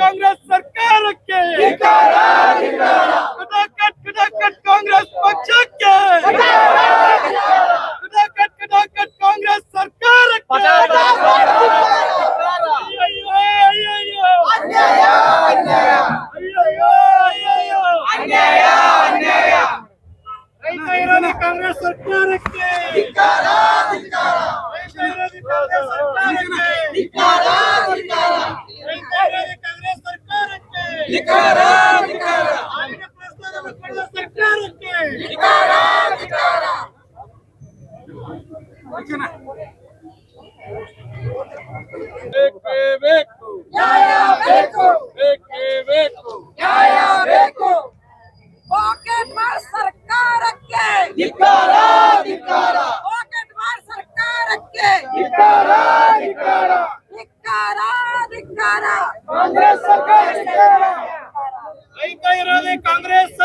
ಕಾಂಗ್ರೆಸ್ ಸರ್ಕಾರಕ್ಕೆ. Cut cut Congress ಪಕ್ಷಕ್ಕೆ. Cut cut Congress ಸರ್ಕಾರಕ್ಕೆ. ರೈತ ಕಾಂಗ್ರೆಸ್ ಸರ್ಕಾರಕ್ಕೆ. ರೈತ ಇರೋದು ಕಾಂಗ್ರೆಸ್ ಸರ್ಕಾರಕ್ಕೆ. ಸರ್ಕಾರಕ್ಕೆ ಪ್ರಸ್ತಾವನೆ ಪಡೆದ ಸರ್ಕಾರಕ್ಕೆ ಬೇಕೇ ಬೇಕು ನ್ಯಾಯ ಬೇಕು ಬೇಕೇ ಬೇಕು ನ್ಯಾಯ ಬೇಕು ಪಾಕೆಟ್ ಮಾರ್ ಸರ್ಕಾರಕ್ಕೆ ಧಿಕಾರ ಧಿಕಾರ ಪಾಕೆಟ್ ಮಾರ್ ಸರ್ಕಾರಕ್ಕೆ ಧಿಕಾರ ಧಿಕಾರ ಧಿಕಾರ ಧಿಕಾರ ಕಾಂಗ್ರೆಸ್ ಸರ್ಕಾರಕ್ಕೆ ರೈತ